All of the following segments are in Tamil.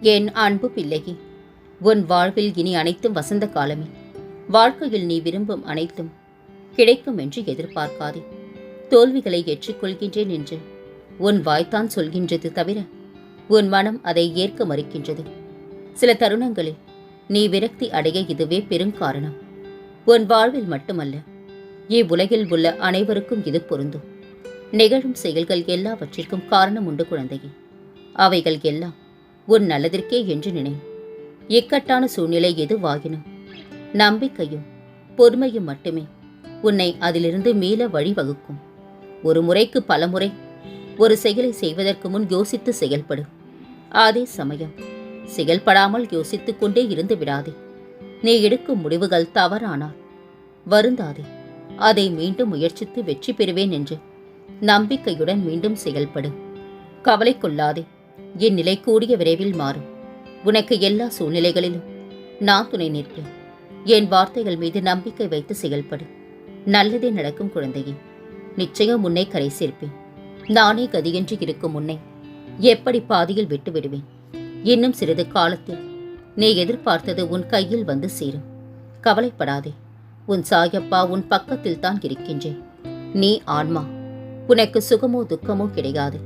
என் அன்பு பிள்ளையே உன் வாழ்வில் இனி அனைத்தும் வசந்த காலமே. வாழ்க்கையில் நீ விரும்பும் அனைத்தும் கிடைக்கும் என்று எதிர்பார்க்காதே. தோல்விகளை ஏற்றுக்கொள்கின்றேன் என்று உன் வாய்த்தான் சொல்கின்றது தவிர உன் மனம் அதை ஏற்க மறுக்கின்றது. சில தருணங்களில் நீ விரக்தி அடைய இதுவே பெருங்காரணம் உன் வாழ்வில் மட்டுமல்ல இவ்வுலகில் உள்ள அனைவருக்கும் இது பொருந்தும். நிகழும் செயல்கள் எல்லாவற்றிற்கும் காரணம் உண்டு குழந்தையே. அவைகள் எல்லாம் உன் நல்லதிற்கே என்று நினை இக்கட்டான சூழ்நிலை எதுவாகினும் நம்பிக்கையும் பொறுமையும் மட்டுமே உன்னை அதிலிருந்து மீள வழிவகுக்கும். ஒரு முறைக்கு பலமுறை ஒரு செயலை செய்வதற்கு முன் யோசித்து செயல்படு. அதே சமயம் செயல்படாமல் யோசித்துக் கொண்டே இருந்து விடாதே. நீ எடுக்கும் முடிவுகள் தவறானால் வருந்தாதே. அதை மீண்டும் முயற்சித்து வெற்றி பெறுவேன் என்று நம்பிக்கையுடன் மீண்டும் செயல்படு. கவலை கொள்ளாதே. என் நிலை கூடிய விரைவில் மாறும். உனக்கு எல்லா சூழ்நிலைகளிலும் நான் துணை நிற்பேன். என் வார்த்தைகள் மீது நம்பிக்கை வைத்து செயல்படு. நல்லதே நடக்கும் குழந்தையே. நிச்சயம் உன்னை கரை சேர்ப்பேன். நானே கதியின்றி இருக்கும் உன்னை எப்படி பாதியில் விட்டு விடுவேன்? இன்னும் சிறிது காலத்தில் நீ எதிர்பார்த்தது உன் கையில் வந்து சேரும். கவலைப்படாதே. உன் சாயப்பா உன் பக்கத்தில் தான் இருக்கின்றேன். நீ ஆன்மா. உனக்கு சுகமோ துக்கமோ கிடையாது.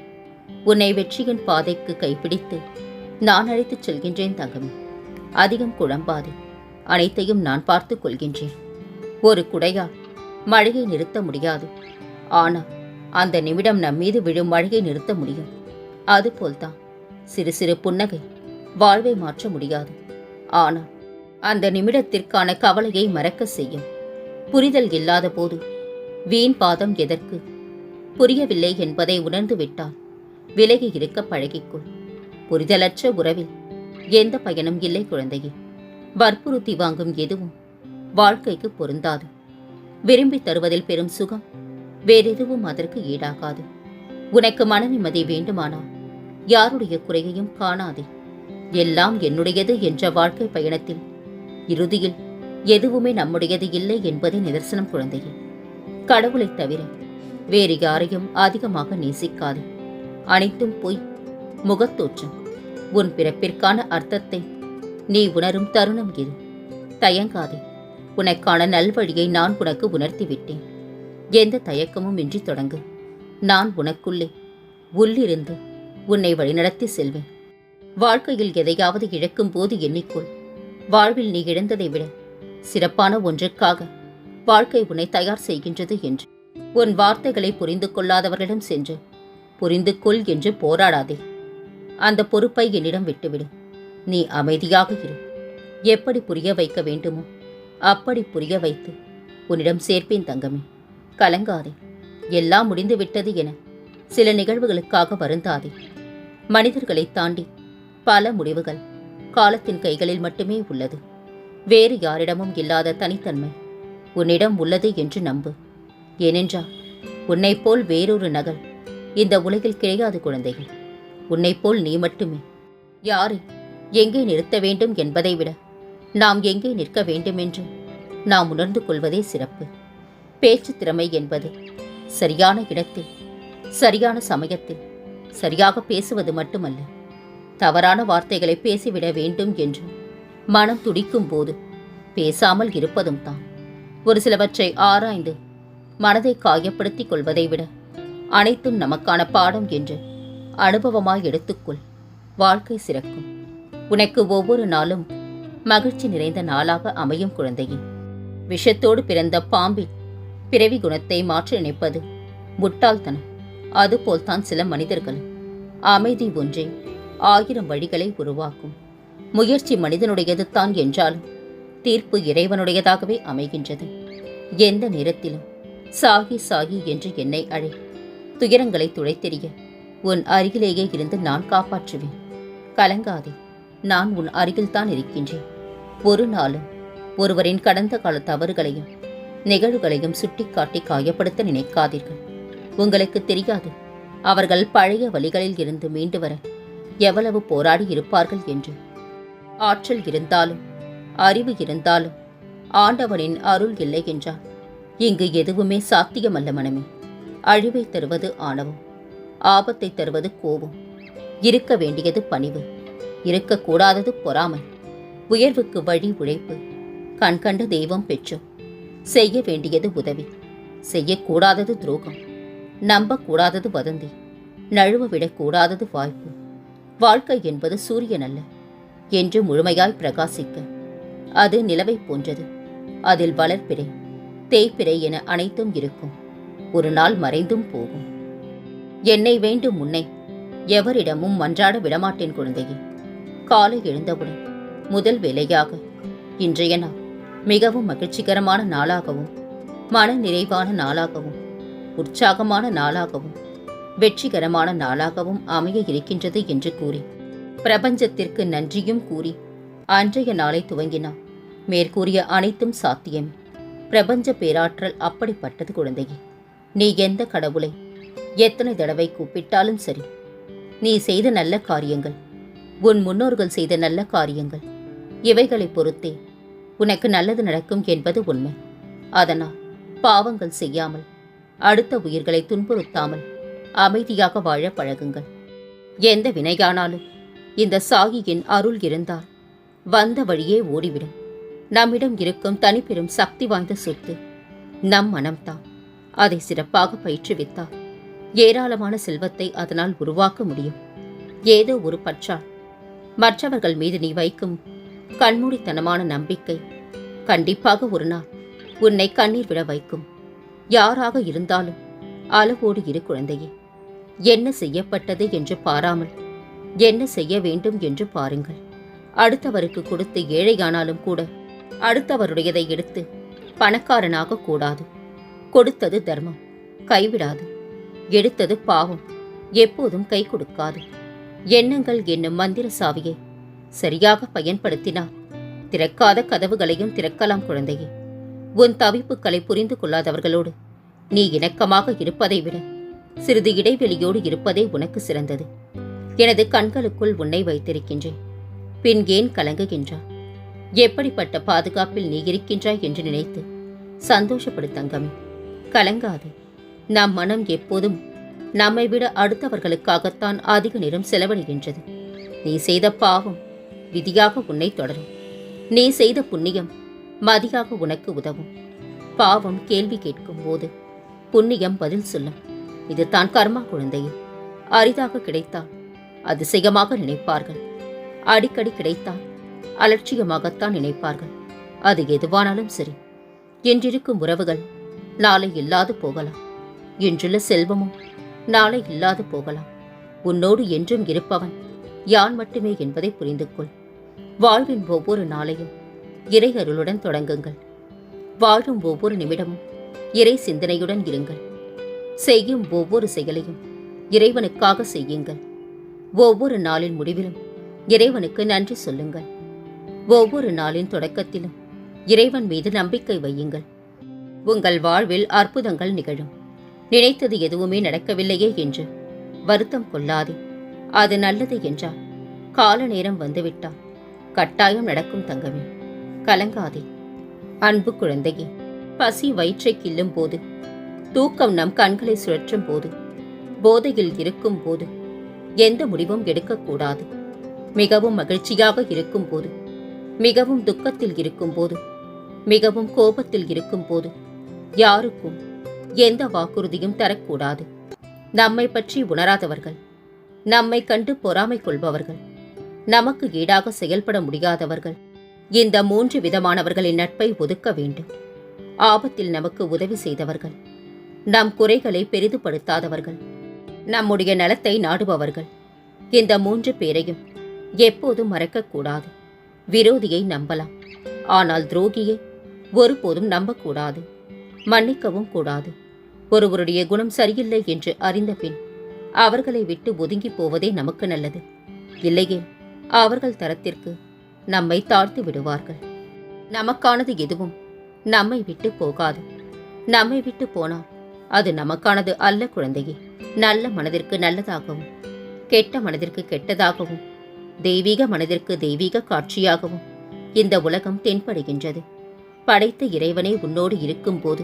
உன்னை வெற்றியின் பாதைக்கு கைப்பிடித்து நான் அழைத்துச் செல்கின்றேன் தங்கமே. அதிகம் குழம்பாதே. அனைத்தையும் நான் பார்த்துக் கொள்கின்றேன். ஒரு குடையால் மழையை நிறுத்த முடியாது. ஆனால் அந்த நிமிடம் நம் மீது விழும் மழையை நிறுத்த முடியும். அதுபோல்தான் சிறு சிறு புன்னகை. வாழ்வை மாற்ற முடியாது. ஆனால் அந்த நிமிடத்திற்கான கவலையை மறக்க செய்யும். புரிதல் இல்லாத போது வீண் பாதம் எதற்கு? புரியவில்லை என்பதை உணர்ந்து விட்டால் விலகி இருக்க பழகிக்கொள். புரிதலற்ற உறவில் எந்த பயனும் இல்லை குழந்தையே. வற்புறுத்தி வாங்கும் எதுவும் வாழ்க்கைக்கு பொருந்தாது. விரும்பி தருவதில் பெரும் சுகம் வேறெதுவும் அதற்கு ஈடாகாது. உனக்கு மன நிம்மதி வேண்டுமானால் யாருடைய குறையையும் காணாதே. எல்லாம் என்னுடையது என்ற வாழ்க்கை பயணத்தில் இறுதியில் எதுவுமே நம்முடையது இல்லை என்பதை நிதர்சனம் குழந்தையே. கடவுளைத் தவிர வேறு யாரையும் அதிகமாக நேசிக்காதே. அனைத்தும் பொய் முகத்தோற்றம் உன் பிறப்பிற்கான அர்த்தத்தை நீ உணரும் தருணம் இது. தயங்காதே. உனக்கான நல்வழியை நான் உனக்கு உணர்த்திவிட்டேன். எந்த தயக்கமும் இன்றி தொடங்கு. நான் உனக்குள்ளே உள்ளிருந்து உன்னை வழிநடத்தி செல்வேன். வாழ்க்கையில் எதையாவது இழக்கும் போது எண்ணிக்கொள். வாழ்வில் நீ இழந்ததை விட சிறப்பான ஒன்றுக்காக வாழ்க்கை உன்னை தயார் செய்கின்றது என்று. உன் வார்த்தைகளை புரிந்து கொள்ளாதவர்களிடம் சென்று புரிந்து கொள் என்று போராடாதே. அந்த பொறுப்பை என்னிடம் விட்டுவிடு. நீ அமைதியாக இரு. எப்படி புரிய வைக்க வேண்டுமோ அப்படி புரிய வைத்து உன்னிடம் சேர்ப்பேன் தங்கமே. கலங்காதே. எல்லாம் முடிந்து விட்டது என சில நிகழ்வுகளுக்காக வருந்தாதே. மனிதர்களை தாண்டி பல முடிவுகள் காலத்தின் கைகளில் மட்டுமே உள்ளது. வேறு யாரிடமும் இல்லாத தனித்தன்மை உன்னிடம் உள்ளது என்று நம்பு. ஏனென்றால் உன்னைப் போல் வேறொரு நகல் இந்த உலகில் கிடையாது குழந்தைகள். உன்னைப் போல் நீ மட்டுமே. யாரை எங்கே நிறுத்த வேண்டும் என்பதை விட நாம் எங்கே நிற்க வேண்டும் என்று நாம் உணர்ந்து கொள்வதே சிறப்பு. பேச்சு திறமை என்பது சரியான இடத்தில் சரியான சமயத்தில் சரியாக பேசுவது மட்டுமல்ல. தவறான வார்த்தைகளை பேசிவிட வேண்டும் என்று மனம் துடிக்கும் போது பேசாமல் இருப்பதும் தான். ஒரு சிலவற்றை ஆராய்ந்து மனதை காயப்படுத்திக் கொள்வதை விட அனைத்தும் நமக்கான பாடம் என்று அனுபவமாய் எடுத்துக்கொள். வாழ்க்கை சிறக்கும். உனக்கு ஒவ்வொரு நாளும் மகிழ்ச்சி நிறைந்த நாளாக அமையும் குழந்தையே. விஷத்தோடு பிறந்த பாம்பின் பிறவி குணத்தை மாற்றி நினைப்பது முட்டாள்தனம். அதுபோல்தான் சில மனிதர்கள். அமைதி ஒன்றே ஆயிரம் வழிகளை உருவாக்கும். முயற்சி மனிதனுடையது தான் என்றாலும் தீர்ப்பு இறைவனுடையதாகவே அமைகின்றது. எந்த நேரத்திலும் சாகி சாகி என்று என்னை அழை. துயரங்களை துடைத்தெறிய உன் அருகிலேயே இருந்து நான் காப்பாற்றுவேன். கலங்காதே நான் உன் அருகில்தான் இருக்கின்றேன். ஒரு நாளும் ஒருவரின் கடந்த கால தவறுகளையும் நிகழ்வுகளையும் சுட்டிக்காட்டி காயப்படுத்த நினைக்காதீர்கள். உங்களுக்கு தெரியாது அவர்கள் பழைய வழிகளில் இருந்து மீண்டு வர எவ்வளவு போராடி இருப்பார்கள் என்று. ஆற்றல் இருந்தாலும் அறிவு இருந்தாலும் ஆண்டவனின் அருள் இல்லை என்றால் இங்கு எதுவுமே சாத்தியமல்ல மனமே. அழிவை தருவது ஆணவம் ஆபத்தை தருவது கோபம். இருக்க வேண்டியது பணிவு இருக்கக்கூடாதது பொறாமை உயர்வுக்கு வழி உழைப்பு கண்கண்ட தெய்வம் பெற்றோம் செய்ய வேண்டியது உதவி செய்யக்கூடாதது துரோகம் நம்பக்கூடாதது வதந்தி நழுவ விடக்கூடாதது வாய்ப்பு. வாழ்க்கை என்பது சூரியன் அல்ல என்று முழுமையாய் பிரகாசிக்க. அது நிலவை போன்றது அதில் வளர்ப்பிறை தேய்ப்பிறை என அனைத்தும் இருக்கும். ஒரு நாள் மறைந்தும் போகும். என்னை வேண்டும் முன்னை எவரிடமும் மன்றாட விடமாட்டேன் குழந்தையே. காலை எழுந்தவுடன் முதல் வேலையாக இன்றைய நாள் மிகவும் மகிழ்ச்சிகரமான நாளாகவும் மன நிறைவான நாளாகவும் உற்சாகமான நாளாகவும் வெற்றிகரமான நாளாகவும் அமைய இருக்கின்றது என்று கூறி பிரபஞ்சத்திற்கு நன்றியும் கூறி அன்றைய நாளை துவங்கினார் மேற்கூறிய அனைத்தும் சாத்தியம். பிரபஞ்ச பேராற்றல் அப்படிப்பட்டது குழந்தையே. நீ எந்த கடவுளை எத்தனை தடவை கூப்பிட்டாலும் சரி. நீ செய்த நல்ல காரியங்கள் உன் முன்னோர்கள் செய்த நல்ல காரியங்கள் இவைகளை பொறுத்தே உனக்கு நல்லது நடக்கும் என்பது உண்மை. அதனால் பாவங்கள் செய்யாமல் அடுத்த உயிர்களை துன்புறுத்தாமல் அமைதியாக வாழ பழகுங்கள். எந்த வினையானாலும் இந்த சாகியின் அருள் இருந்தால் வந்த வழியே ஓடிவிடும். நம்மிடம் இருக்கும் தனிப்பெரும் சக்தி வாய்ந்த சொத்து நம் மனம்தான். அதை சிறப்பாக பயிற்றுவித்தால் ஏராளமான செல்வத்தை அதனால் உருவாக்க முடியும். ஏதோ ஒரு பற்றால். மற்றவர்கள் மீது நீ வைக்கும் கண்மூடித்தனமான நம்பிக்கை கண்டிப்பாக ஒரு நாள் உன்னை கண்ணீர் விட வைக்கும். யாராக இருந்தாலும் அளவோடு இரு குழந்தையே. என்ன செய்யப்பட்டது என்று பாராமல் என்ன செய்ய வேண்டும் என்று பாருங்கள். அடுத்தவருக்கு கொடுத்து ஏழையானாலும் கூட அடுத்தவருடையதை எடுத்து பணக்காரனாக கூடாது. கொடுத்தது தர்மம். கைவிடாது. எடுத்தது பாவம். எப்போதும் கை கொடுக்காது. எண்ணங்கள் என்னும் மந்திர சாவியை. சரியாக பயன்படுத்தினால் திறக்காத கதவுகளையும் திறக்கலாம் குழந்தையே. உன் தவிப்புகளை புரிந்து கொள்ளாதவர்களோடு நீ இணக்கமாக இருப்பதை விட சிறிது இடைவெளியோடு இருப்பதே உனக்கு சிறந்தது. எனது கண்களுக்குள் உன்னை வைத்திருக்கின்றேன். பின் ஏன் கலங்குகின்றாய்? எப்படிப்பட்ட பாதுகாப்பில் நீ இருக்கின்றாய் என்று நினைத்து சந்தோஷப்படு தங்கமே கலங்காது. நம் மனம் எப்போதும் நம்மை விட அடுத்தவர்களுக்காகத்தான் அதிக நேரம் செலவழிகின்றது. நீ செய்த பாவம் விதியாக உன்னை தொடரும். நீ செய்த புண்ணியம் மதியாக உனக்கு உதவும். பாவம் கேள்வி கேட்கும் போது புண்ணியம் பதில் சொல்லும். இது தான் கர்மா குழந்தையே. அரிதாக கிடைத்தால் அதிசயமாக நினைப்பார்கள். அடிக்கடி கிடைத்தால் அலட்சியமாகத்தான் நினைப்பார்கள். அது எதுவானாலும் சரி. என்றிருக்கும் உறவுகள் நாளை இல்லாது போகலாம். இன்றுள்ள செல்வமும் நாளை இல்லாது போகலாம். உன்னோடு என்றும் இருப்பவன் யான் மட்டுமே என்பதை புரிந்து கொள் வாழ்வின் ஒவ்வொரு நாளையும் இறை அருளுடன் தொடங்குங்கள். வாழும் ஒவ்வொரு நிமிடமும் இறை சிந்தனையுடன் இருங்கள். செய்யும் ஒவ்வொரு செயலையும் இறைவனுக்காக செய்யுங்கள். ஒவ்வொரு நாளின் முடிவிலும் இறைவனுக்கு நன்றி சொல்லுங்கள். ஒவ்வொரு நாளின் தொடக்கத்திலும் இறைவன் மீது நம்பிக்கை வையுங்கள். உங்கள் வாழ்வில் அற்புதங்கள் நிகழும். நினைத்தது எதுவுமே நடக்கவில்லையே என்று வருத்தம் கொள்ளாதே. அது நல்லது என்றால் கால நேரம் வந்துவிட்டால் கட்டாயம் நடக்கும் தங்கமே. கலங்காதே. அன்பு குழந்தையே பசி வயிற்றை கிள்ளும் போது தூக்கம் நம் கண்களை சுழற்றும் போது போதையில் இருக்கும் போது எந்த முடிவும் எடுக்கக்கூடாது. மிகவும் மகிழ்ச்சியாக இருக்கும் போது மிகவும் துக்கத்தில் இருக்கும் போது மிகவும் கோபத்தில் இருக்கும் போது யாருக்கும் எந்த வாக்குறுதியும் தரக்கூடாது. நம்மை பற்றி உணராதவர்கள் நம்மை கண்டு பொறாமை கொள்பவர்கள் நமக்கு ஈடாக செயல்பட முடியாதவர்கள் இந்த மூன்று விதமானவர்களின் நட்பை ஒதுக்க வேண்டும். ஆபத்தில் நமக்கு உதவி செய்தவர்கள் நம் குறைகளை பெரிதுபடுத்தாதவர்கள் நம்முடைய நலத்தை நாடுபவர்கள் இந்த மூன்று பேரையும் எப்போதும் மறக்கக்கூடாது. விரோதியை நம்பலாம் ஆனால் துரோகியை ஒருபோதும் நம்பக்கூடாது. மன்னிக்கவும் கூடாது. ஒருவருடைய குணம் சரியில்லை என்று அறிந்த பின் அவர்களை விட்டு ஒதுங்கி போவதே நமக்கு நல்லது. இல்லையே அவர்கள் தரத்திற்கு நம்மை தாழ்த்து விடுவார்கள். நமக்கானது எதுவும் நம்மை விட்டு போகாது. நம்மை விட்டு போனால் அது நமக்கானது அல்ல குழந்தையே. நல்ல மனதிற்கு நல்லதாகவும் கெட்ட மனதிற்கு கெட்டதாகவும் தெய்வீக மனதிற்கு தெய்வீக காட்சியாகவும் இந்த உலகம் தென்படுகின்றது. படைத்த இறைவனே உன்னோடு இருக்கும்போது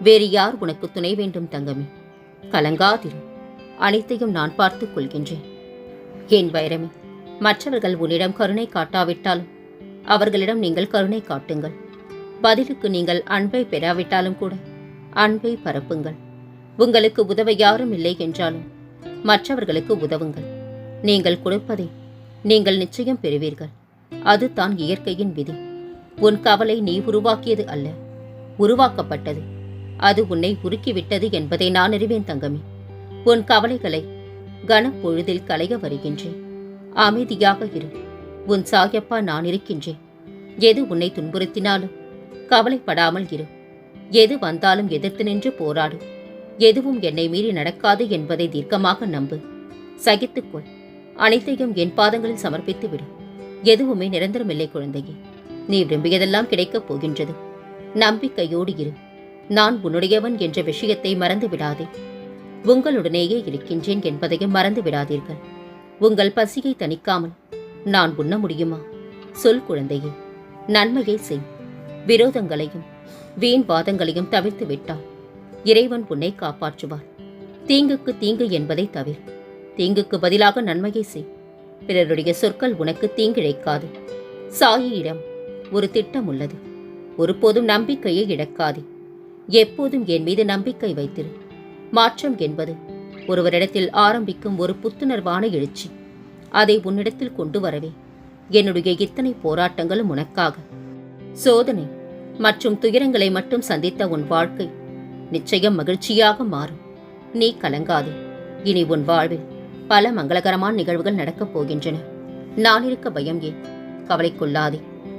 வேறு யார் உனக்கு துணை வேண்டும் தங்கமே? கலங்காதிரு. அனைத்தையும் நான் பார்த்துக் கொள்கின்றேன். என் வைரமே மற்றவர்கள் உன்னிடம் கருணை காட்டாவிட்டாலும் அவர்களிடம் நீங்கள் கருணை காட்டுங்கள். பதிலுக்கு நீங்கள் அன்பை பெறாவிட்டாலும் கூட அன்பை பரப்புங்கள். உங்களுக்கு உதவ யாரும் இல்லை என்றாலும் மற்றவர்களுக்கு உதவுங்கள். நீங்கள் கொடுப்பதை நீங்கள் நிச்சயம் பெறுவீர்கள். அதுதான் இயற்கையின் விதி. உன் கவலை நீ உருவாக்கியது அல்ல. உருவாக்கப்பட்டது. அது உன்னை உருக்கிவிட்டது என்பதை நான் அறிவேன் தங்கமி. உன் கவலைகளை கனப்பொழுதில் களைய வருகின்றேன். அமைதியாக இரு. உன் சாயப்பா நான் இருக்கின்றேன். எது உன்னை துன்புறுத்தினாலும் கவலைப்படாமல் இரு. எது வந்தாலும் எதிர்த்து நின்று போராடு. எதுவும் என்னை மீறி நடக்காது என்பதை தீர்க்கமாக நம்பு. சகித்துக்கொள். அனைத்தையும் என் பாதங்களில் சமர்ப்பித்து விடு எதுவுமே நிரந்தரமில்லை குழந்தையே. நீ விரும்பியதெல்லாம் கிடைக்கப் போகின்றது. நம்பிக்கையோடு இரு. நான் உன்னுடையவன் என்ற விஷயத்தை மறந்து விடாதே உங்களுடனேயே இருக்கின்றேன் என்பதையும் மறந்து விடாதீர்கள் உங்கள் பசியை தணிக்காமல் நான் உண்ண முடியுமா? சொல் குழந்தையே. நன்மையை செய். விரோதங்களையும் வீண் வாதங்களையும் தவிர்த்து விட்டால் இறைவன் உன்னை காப்பாற்றுவார். தீங்குக்கு தீங்கு என்பதை தவிர. தீங்குக்கு பதிலாக நன்மையை செய். பிறருடைய சொற்கள் உனக்கு தீங்கிழைக்காது. சாயியிடம் ஒரு திட்டம் உள்ளது ஒருபோதும் நம்பிக்கையை இழக்காதே. எப்போதும் என் மீது நம்பிக்கை வைத்திரு. மாற்றம் என்பது ஒருவரிடத்தில் ஆரம்பிக்கும் ஒரு புத்துணர்வான எழுச்சி. அதை உன்னிடத்தில் கொண்டு வரவே என்னுடைய இத்தனை போராட்டங்களும் உனக்காக. சோதனை மற்றும் துயரங்களை மட்டும் சந்தித்த உன் வாழ்க்கை நிச்சயம் மகிழ்ச்சியாக மாறும். நீ கலங்காதே. இனி உன் வாழ்வில் பல மங்களகரமான நிகழ்வுகள் நடக்கப் போகின்றன. நான் இருக்க பயம் ஏன்? கவலை கொள்ளாதே